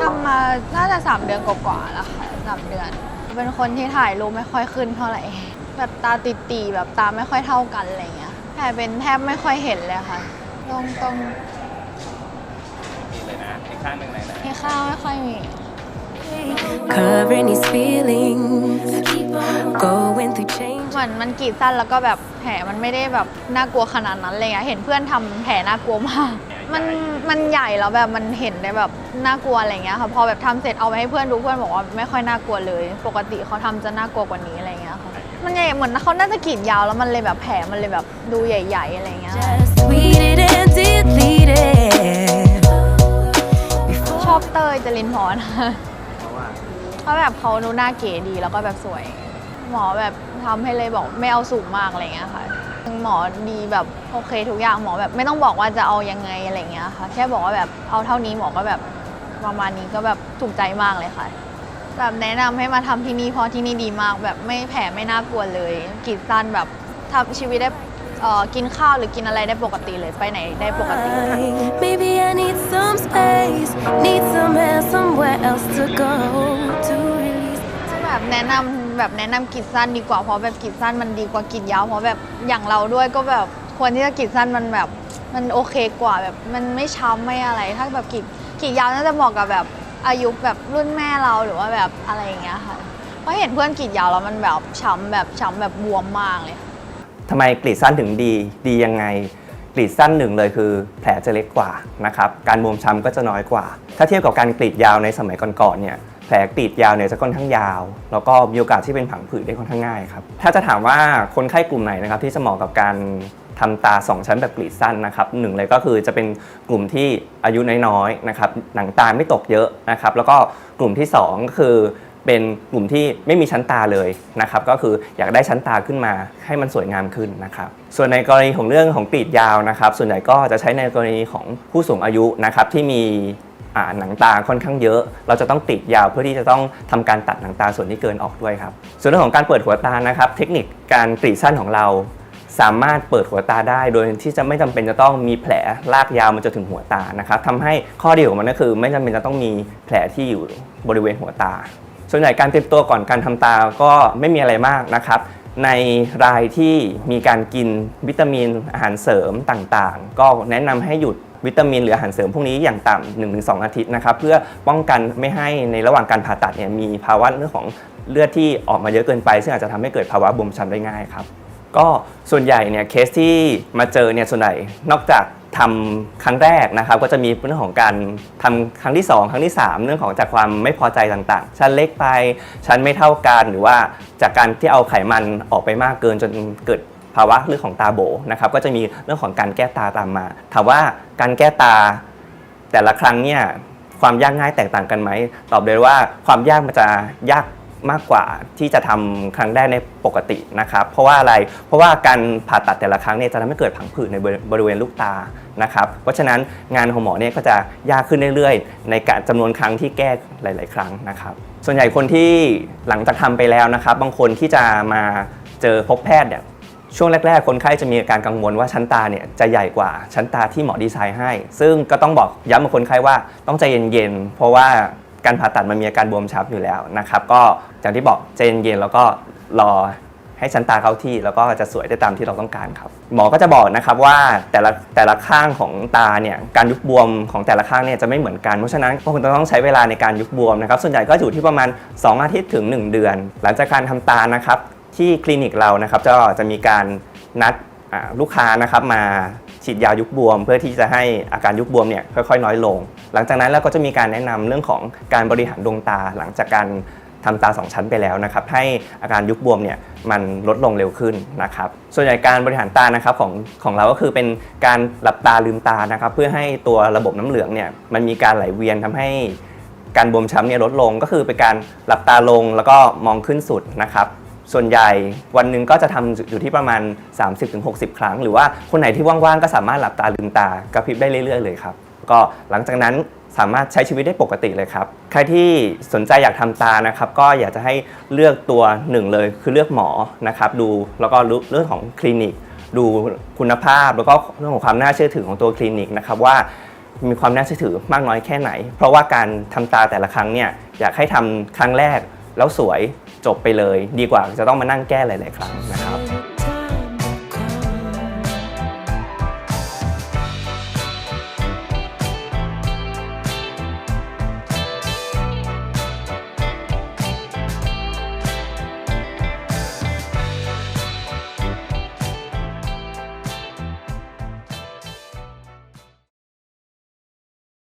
ทำมาน่าจะสามเดือนกว่าๆแล้วค่ะสามเดือน เป็นคนที่ถ่ายรูปไม่ค่อยขึ้นเท่าไหร่ แบบตาติดตีๆแบบตาไม่ค่อยเท่ากันอะไรเงี้ยแผลเป็นแทบไม่ค่อยเห็นเลยค่ะตรงตรงนี่เลยนะอีกข้างหนึ่งเลยนะที่ข้าวไม่ค่อยมี Covering these feelings, going through change. เหมือนมันกรีดสั้นแล้วก็แบบแผลมันไม่ได้แบบน่ากลัวขนาดนั้นเลยอะเห็นเพื่อนทำแผลน่ากลัวมาก มันมันใหญ่แล้วแบบมันเห็นได้แบบน่ากลัวอะไรเงี้ยค่ะพอแบบทำเสร็จเอาไปให้เพื่อนดูเพื่อนบอกว่าไม่ค่อยน่ากลัวเลย ปกติเขาทำจะน่ากลัวกว่านี้อะไรเงี้ยค่ะมันใหญ่เหมือนเขาน่าจะกรีดยาวแล้วมันเลยแบบแผลมันเลยแบบดูใหญ่ๆอะไรเงี้ย Just tweeted and deleted. ชอบเต้ยจรินพรเพราะว่าเพราะแบบเขาดูหน้าเก๋ดีแล้วก็แบบสวย หมอแบบทำให้เลยบอกไม่เอาสูงมากอะไรเงี้ยค่ะ หมอดีแบบโอเคทุกอย่างหมอแบบไม่ต้องบอกว่าจะเอายังไงอะไรเงี้ยค่ะแค่บอกว่าแบบเอาเท่านี้หมอก็แบบประมาณนี้ก็แบบถูกใจมากเลยค่ะแบบแนะนำให้มาทำที่นี่เพราะที่นี่ดีมาก แบบไม่แผลไม่น่ากลัวเลยกรีดสั้นแบบทำชีวิตได้เอ่อกินข้าวหรือกินอะไรได้ปกติเลยไปไหนได้ปกติเลยค่ะ Maybe I need some space, need somewhere, somewhere else to go to release. แบบแนะนำ แบบแนะนำกรีดสั้นดีกว่าเพราะแบบกรีดสั้นมันดีกว่ากรีดยาวเพราะแบบอย่างเราด้วยก็แบบควรที่จะกรีดสั้นมันแบบมันโอเคกว่าแบบมันไม่ช้ำไม่อะไร ถ้าแบบกรีดกรีดยาวน่าจะเหมาะกับแบบอายุแบบรุ่นแม่เราหรือว่าแบบอะไรอย่างเงี้ยค่ะเพราะเห็นเพื่อนกรีดยาวแล้วมันแบบช้ำแบบช้ำแบบบวมมากเลยทำไมกรีดสั้นถึงดีดียังไงกรีดสั้นหนึ่งเลยคือแผลจะเล็กกว่านะครับการบวมช้ำก็จะน้อยกว่า ถ้าเทียบกับการกรีดยาวในสมัยก่อนๆเนี่ย แผลกรีดยาวเนี่ยจะค่อนข้างยาว แล้วก็มีโอกาสที่เป็นผังผืดได้ค่อนข้างง่ายครับ ถ้าจะถามว่าคนไข้กลุ่มไหนนะครับที่จะเหมาะกับการทำตา 2 ชั้นแบบกรีดสั้นนะครับหนึ่งเลยก็คือจะเป็นกลุ่มที่อายุน้อยๆนะครับหนังตาไม่ตกเยอะนะครับแล้วก็กลุ่มที่สองก็คือเป็นกลุ่มที่ไม่มีชั้นตาเลยนะครับก็คืออยากได้ชั้นตาขึ้นมาให้มันสวยงามขึ้นนะครับส่วนในกรณีของเรื่องของกรีดยาวนะครับ ส่วนใหญ่ก็จะใช้ในกรณีของผู้สูงอายุนะครับที่มี หนังตาค่อนข้างเยอะ เราจะต้องกรีดยาวเพื่อที่จะต้องทำการตัดหนังตาส่วนที่เกินออกด้วยครับ ส่วนเรื่องของการเปิดหัวตานะครับ เทคนิคการกรีดสั้นของเรา สามารถเปิดหัวตาได้ โดยที่จะไม่จำเป็นจะต้องมีแผลลากยาวมาจนถึงหัวตานะครับทำให้ข้อดีของมันก็คือ ไม่จำเป็นจะต้องมีแผลที่อยู่บริเวณหัวตา ส่วนใหญ่การเตรียมตัวก่อนการทำตาก็ไม่มีอะไรมากนะครับในรายที่มีการกินวิตามินอาหารเสริมต่างๆ ก็แนะนำให้หยุด วิตามินหรืออาหารเสริมพวกนี้อย่างต่ำ1-2 อาทิตย์นะครับเพื่อป้องกันไม่ให้ในระหว่างการผ่าตัดเนี่ยมีภาวะเรื่องของเลือดที่ออกมาเยอะเกินไป ซึ่งอาจจะทำให้เกิดภาวะบวมช้ำได้ง่ายครับก็ส่วนใหญ่เนี่ยเคสที่มาเจอเนี่ยส่วนใหญ่นอกจากทำครั้งแรกนะครับก็จะมีเรื่องของการทำครั้งที่ 2 ครั้งที่ 3 เรื่องของจากความไม่พอใจต่างๆ ชั้นเล็กไปชั้นไม่เท่ากันหรือว่าจากการที่เอาไขมันออกไปมากเกินจนเกิด ภาวะเรื่องของตาโบนะครับก็จะมีเรื่องของการแก้ตาตามมา ถามว่าการแก้ตาแต่ละครั้งเนี่ยความยากง่ายแตกต่างกันไหมตอบเลยว่าความยากมันจะยากมากกว่าที่จะทำครั้งแรกในปกตินะครับเพราะว่าอะไรเพราะว่าการผ่าตัดแต่ละครั้งเนี่ยจะทำให้เกิดผังผืดในบริเวณลูกตานะครับเพราะฉะนั้นงานของหมอเนี่ยก็จะยากขึ้นเรื่อยๆ ในการจำนวนครั้งที่แก้หลาย ๆ ครั้งนะครับ ส่วนใหญ่คนที่หลังจากทำไปแล้วนะครับ บางคนที่จะมาเจอพบแพทย์เนี่ย ช่วงแรก ๆ คนไข้จะมีอาการกังวลว่าชั้นตาเนี่ยจะใหญ่กว่าชั้นตาที่หมอดีไซน์ให้ ซึ่งก็ต้องบอกย้ำกับคนไข้ว่าต้องใจเย็นๆ เพราะว่าการผ่าตัดมันมีอาการบวมช้ำอยู่แล้วนะครับ ก็อย่างที่บอกใจเย็นๆแล้วก็รอให้ชั้นตาเข้าที่แล้วก็จะสวยได้ตามที่เราต้องการครับ หมอก็จะบอกนะครับว่าแต่ละแต่ละข้างของตาเนี่ยการยุบบวมของแต่ละข้างเนี่ยจะไม่เหมือนกันเพราะฉะนั้นก็คงจะต้องใช้เวลาในการยุบบวมนะครับ ส่วนใหญ่ก็อยู่ที่ประมาณ 2 อาทิตย์ถึง 1 เดือน หลังจากการทำตานะครับ ที่คลินิกเรานะครับจะจะมีการนัดลูกค้านะครับมาฉีดยายุบบวม เพื่อที่จะให้อาการยุบบวมเนี่ยค่อยๆ น้อยลง หลังจากนั้นเราก็จะมีการแนะนำเรื่องของการบริหารดวงตาหลังจากการทำตาสองชั้นไปแล้วนะครับให้อาการยุบบวมเนี่ยมันลดลงเร็วขึ้นนะครับส่วนใหญ่การบริหารตานะครับของของเราก็คือเป็นการหลับตาลืมตานะครับเพื่อให้ตัวระบบน้ำเหลืองเนี่ยมันมีการไหลเวียนทำให้การบวมช้ำเนี่ยลดลงก็คือเป็นการหลับตาลงแล้วก็มองขึ้นสุดนะครับ ส่วนใหญ่วันหนึ่งก็จะทำอยู่ที่ประมาณ 30-60 ครั้ง หรือว่าคนไหนที่ว่างๆ ก็สามารถหลับตาลืมตากระพริบได้เรื่อยๆเลยครับ ก็หลังจากนั้นสามารถใช้ชีวิตได้ปกติเลยครับ ใครที่สนใจอยากทำตานะครับ ก็อยากจะให้เลือกตัวหนึ่งเลยคือเลือกหมอนะครับ ดูแล้วก็เรื่องของคลินิก ดูคุณภาพแล้วก็เรื่องของความน่าเชื่อถือของตัวคลินิกนะครับว่ามีความน่าเชื่อถือมากน้อยแค่ไหน เพราะว่าการทำตาแต่ละครั้งเนี่ยอยากให้ทำครั้งแรกแล้วสวย จบไปเลย ดีกว่าจะต้องมานั่งแก้หลาย ๆ ครั้งนะครับ